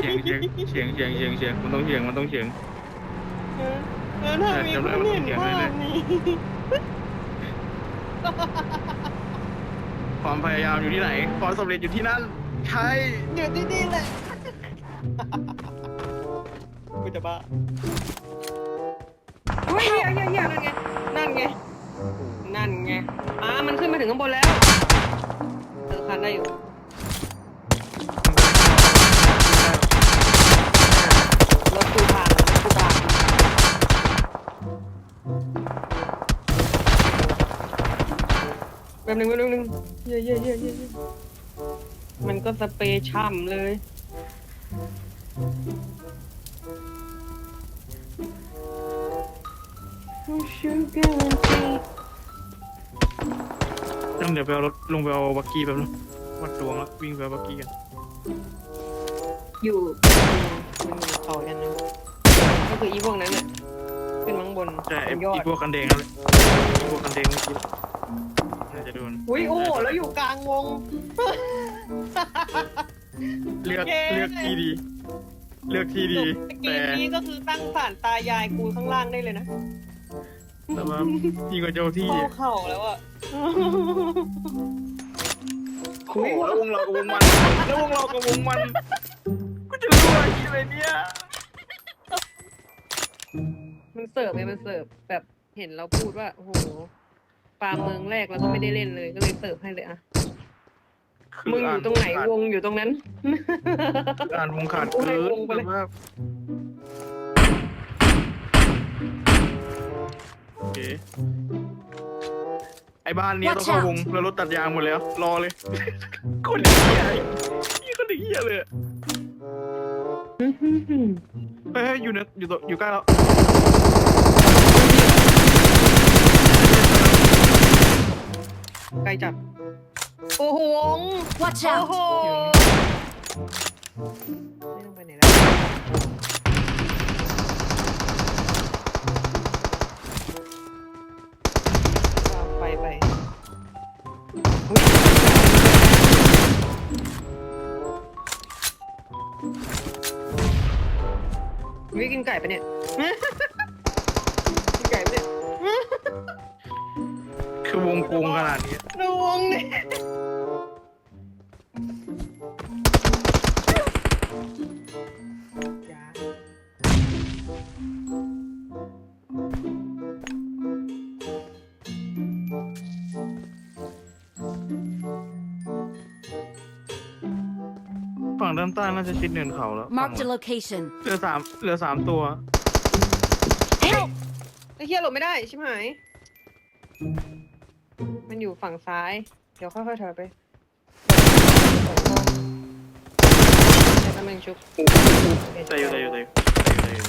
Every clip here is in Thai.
เฉียงเฉียงเฉียงเฉียงเฉียงเฉียงมันต้องเฉียงมันต้องเฉียง เออแล้วถ้ามีคนเห็นภาพนี้ความพยายามอยู่ที่ไหนความสำเร็จอยู่ที่นั่น ใช่อยู่ที่นี่แหละกูจะบ้าเฮ้ยเหี้ยเหี้ยเหี้ยนั่นไง นั่นไง นั่นไงอ่ามันขึ้นมาถึงข้างบนแล้วเออคันได้อยู่ แป๊บนึงแป๊บนึงแป๊บนึงเย่เย่เย่เย่เย่มันก็สเปรย์ช่ำเลยต้องเดี๋ยวไปเอารถลงไปเอาบักกี้แบบนึงวัดดวงแล้ววิ่งไปเอาบักกี้กัน อยู่มันมีต่อกันนึงก็คืออีพวกนั้นน่ะ ขึ้นมาข้างบนใช่ไอ้ยอไอ้ดพวกกันแดงนั่นแหละไอ้พวกกันแดงเมื่อกี้น่าจะโดนอุ้ยโอ้โหแล้วอยู่กลางวง เลือกเย้ เลือกที่ดี เลือกที่ดีเกแต่มนี้ก็คือตั้งศาลตายายกูข้างล่างได้เลยนะแต่ว่าพี่ก็เจ้าที่เข้าเข่าแล้วอะ โอ้โหแล้ววงเรากับวงมันแล้ววงเรากับวงมันกูจะรู้อะไรอะไรเนี่ย มันเสิร์ฟไงมันเสิร์ฟแบบเห็นเราพูดว่าโอ้โหปลาเมืองแรกเราก็ไม่ได้เล่นเลยก็เลยเสิร์ฟให้เลยอะมึงอยู่ตรงไหนวงอยู่ตรงนั้น อ่านวงขาดโอ้ยเกินวงไปเลยแบบว่าโอเคไอ้บ้านเนี้ยต้องเข้าวงแล้วรถตัดยางหมดแล้ว รอเลย คนเหี้ยนี่คนเหี้ยเลย อะเฮ้ยเฮ้ยอยู่เนี่ยอยู่ตัวอยู่ใกล้แล้วไกลจับโอ้โหวง Watch โอ้ out! โห วิกินไก่ปะเนี่ย กินไก่ปะเนี่ยคือวงโกงขนาดนี้ ดูวงนี่จ้ ฝั่งด้านใต้น่าจะชิดเนินเขาแล้ว Marked a location. เหลือสามเหลือสามตัว Help! ไอ้เฮียหลบไม่ได้ชิบหาย มันอยู่ฝั่งซ้าย เดี๋ยวค่อยๆถอยไปแต่กำลังชุบใจอยู่ใจอยู่ใจอยู่ใจอยู่ใจอยู่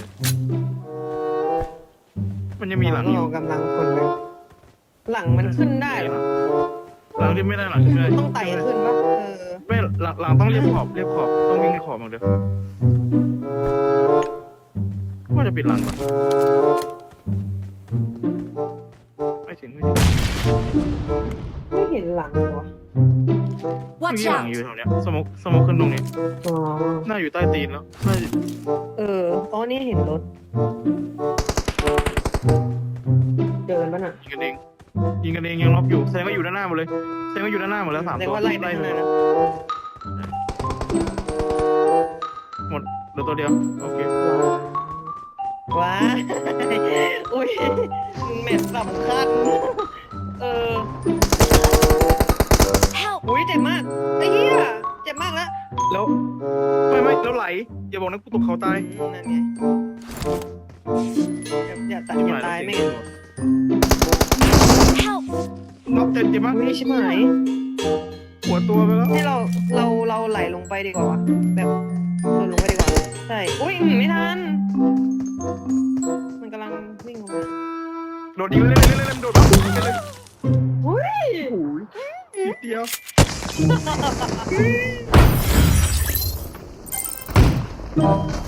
มันยังมีหลังอยู่เรากำลังคนเลยหลังมันขึ้นได้เหรอหลังที่ไม่ได้หลังที่ไม่ได้ต้องไต่ขึ้นปะเออไม่ หลังหลังต้องเรียบขอบเรียบขอบต้องวิ่งขอบอย่างเดียวว่าจะปิดหลังก่อนไม่ถึงไม่ถึงไม่เห็นหลังเหรอไม่ Watch มีหลัง out! อยู่แถวเนี้ยสมกสมกขึ้นตรงนี้อ๋อ น่าอยู่ใต้ตีนแล้วน่าจะเออ อ๋อ นี่เห็นรถ เดินปะน่ะยิงกันเองยิงกันเองยังล็อกอยู่แสดงว่าอยู่ด้านหน้าหมดเลยแสดงว่าอยู่ด้านหน้าหมดแล้วสามแสดตังวว่าไล่ไปข้างหเลน้ายนะ หมดเหลือตัวเดียว โอเค ว้าอุ้ยแมตช์สำคัญ เออ Help! อุ้ยเจ็บมากไอ้เหี้ยเจ็บมากแล้วแล้วไม่ไม่แล้วไหล อย่าบอกนะกูตกเขาตายอืมนั่นไงอย่าอย่าตายอย่าตายไม่งั้น Help! น็อกเจ็บเจ็บมากอุ้ยชิบหายหัวตัวไปแล้วให้เราเราเราไหลลงไปดีกว่าวะแบบโดดลงไปดีกว่าใช่อุ้ยอืมไม่ทัน มันกำลังวิ่งลงมาโดดยิงเล่นเล่นเล่นโดดยิงกันเลยอุ้ยโอ้ยนิดเดียว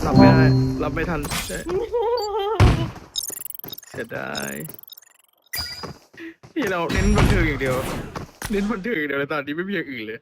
รับไม่ได้รับไม่ทันใช่เสียดายที่เราเน้นบันเทิงอย่างเดียว เน้นบันเทิงอย่างเดียวเลยตอนนี้ไม่มีอย่างอื่นเลย